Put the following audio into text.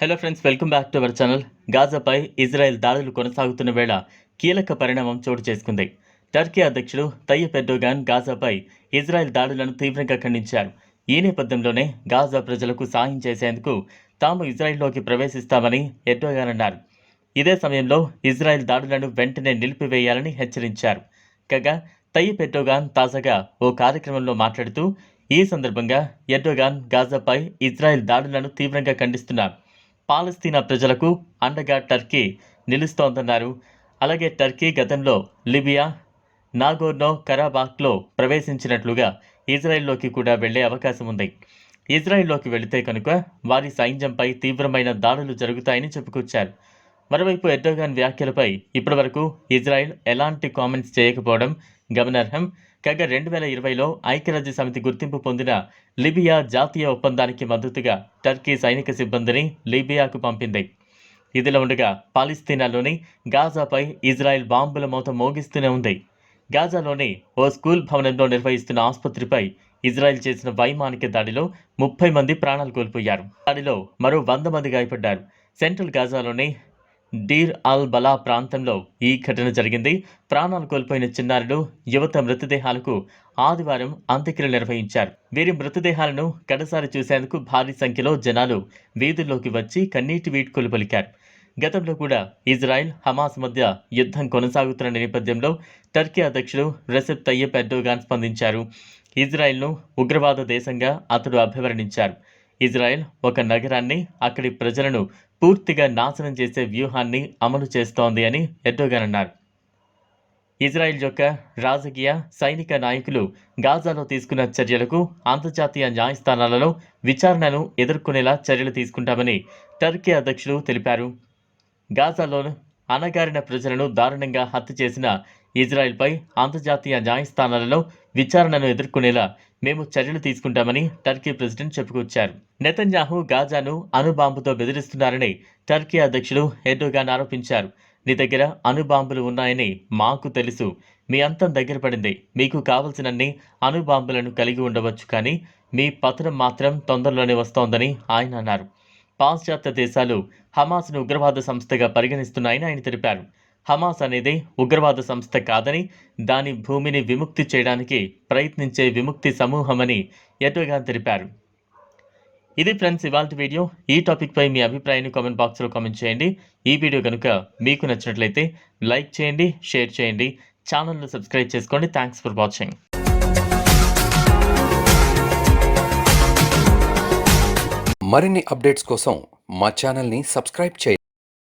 Hello friends welcome back to our channel గాజాపై Israel దాడులు కొనసాగుతున్న వేళ కీలక పరిణామం చోటు చేసుకుంది. టర్కీ అధ్యక్షుడు తయ్యప్ ఎర్డోగాన్ గాజాపై ఇజ్రాయెల్ దాడులను తీవ్రంగా ఖండించారు. ఈ నేపథ్యంలోనే గాజా ప్రజలకు సాయం చేసేందుకు తాము ఇజ్రాయెల్లోకి ప్రవేశిస్తామని ఎర్డోగాన్ అన్నారు. ఇదే సమయంలో ఇజ్రాయెల్ దాడులను వెంటనే నిలిపివేయాలని హెచ్చరించారు. కాగా తయ్యప్ ఎర్డోగాన్ తాజాగా ఓ కార్యక్రమంలో మాట్లాడుతూ ఈ సందర్భంగా ఎర్డోగాన్ గాజాపై ఇజ్రాయెల్ దాడులను తీవ్రంగా ఖండిస్తున్నారు. పాలస్తీనా ప్రజలకు అండగా టర్కీ నిలుస్తోందన్నారు. అలాగే టర్కీ గతంలో లిబియా నాగోర్నో కరాబాక్లో ప్రవేశించినట్లుగా ఇజ్రాయెల్లోకి కూడా వెళ్ళే అవకాశం ఉంది. ఇజ్రాయెల్లోకి వెళితే కనుక వారి సైన్యంపై తీవ్రమైన దాడులు జరుగుతాయని చెప్పుకొచ్చారు. మరోవైపు ఎర్డోగాన్ వ్యాఖ్యలపై ఇప్పటివరకు ఇజ్రాయెల్ ఎలాంటి కామెంట్స్ చేయకపోవడం గమనార్హం. కాగా రెండు వేల ఇరవైలో ఐక్యరాజ్య సమితి గుర్తింపు పొందిన లిబియా జాతీయ ఒప్పందానికి మద్దతుగా టర్కీ సైనిక సిబ్బందిని లిబియాకు పంపింది. ఇదిలా ఉండగా పాలిస్తీనాలోని గాజాపై ఇజ్రాయెల్ బాంబుల మోత మోగిస్తూనే ఉంది. గాజాలోని ఓ స్కూల్ భవనంలో నిర్వహిస్తున్న ఆసుపత్రిపై ఇజ్రాయెల్ చేసిన వైమానిక దాడిలో ముప్పై మంది ప్రాణాలు కోల్పోయారు. దాడిలో మరో వంద మంది గాయపడ్డారు. సెంట్రల్ గాజాలోని డీర్ అల్ బలా ప్రాంతంలో ఈ ఘటన జరిగింది. ప్రాణాలు కోల్పోయిన చిన్నారులు యువత మృతదేహాలకు ఆదివారం అంత్యక్రియలు నిర్వహించారు. వీరి మృతదేహాలను కడసారి చూసేందుకు భారీ సంఖ్యలో జనాలు వీధుల్లోకి వచ్చి కన్నీటి వీడ్కోలు పలికారు. గతంలో కూడా ఇజ్రాయెల్ హమాస్ మధ్య యుద్ధం కొనసాగుతున్న నేపథ్యంలో టర్కీ అధ్యక్షుడు రెసెప్ తయ్యప్ ఎర్డోగాన్ స్పందించారు. ఇజ్రాయెల్ను ఉగ్రవాద దేశంగా అతడు అభివర్ణించారు. ఇజ్రాయెల్ ఒక నగరాన్ని అక్కడి ప్రజలను పూర్తిగా నాశనం చేసే వ్యూహాన్ని అమలు చేస్తోంది అని ఎర్డోగాన్ అన్నారు. ఇజ్రాయెల్ యొక్క రాజకీయ సైనిక నాయకులు గాజాలో తీసుకున్న చర్యలకు అంతర్జాతీయ న్యాయస్థానాలలో విచారణను ఎదుర్కొనేలా చర్యలు తీసుకుంటామని టర్కీ అధ్యక్షులు తెలిపారు. గాజాలో అణగారిన ప్రజలను దారుణంగా హత్య చేసిన ఇజ్రాయెల్పై అంతర్జాతీయ న్యాయస్థానాలలో విచారణను ఎదుర్కొనేలా మేము చర్యలు తీసుకుంటామని టర్కీ ప్రెసిడెంట్ చెప్పుకొచ్చారు. నెతన్యాహు గాజాను అణుబాంబుతో బెదిరిస్తున్నారని టర్కీ అధ్యక్షుడు ఎర్డోగాన్ ఆరోపించారు. నీ దగ్గర అణుబాంబులు ఉన్నాయని మాకు తెలుసు. మీ అంతం దగ్గర పడింది. మీకు కావలసినన్ని అణుబాంబులను కలిగి ఉండవచ్చు కానీ మీ పతనం మాత్రం తొందరలోనే వస్తోందని ఆయన అన్నారు. పాశ్చాత్య దేశాలు హమాస్ను ఉగ్రవాద సంస్థగా పరిగణిస్తున్నాయని ఆయన తెలిపారు. హమాస్ అనేది ఉగ్రవాద సంస్థ కాదని దాని భూమిని విముక్తి చేయడానికి ప్రయత్నించే విముక్తి సమూహమని ఎటుగా తెలిపారు. ఇది ఫ్రెండ్స్ ఇవాళ వీడియో. ఈ టాపిక్పై మీ అభిప్రాయాన్ని కామెంట్ బాక్స్లో కామెంట్ చేయండి. ఈ వీడియో కనుక మీకు నచ్చినట్లయితే లైక్ చేయండి షేర్ చేయండి. ఛానల్ను సబ్స్క్రైబ్ చేసుకోండి. Thanks for watching. మరిన్ని అప్డేట్స్ కోసం మా ఛానల్ని సబ్స్క్రైబ్ చేయండి.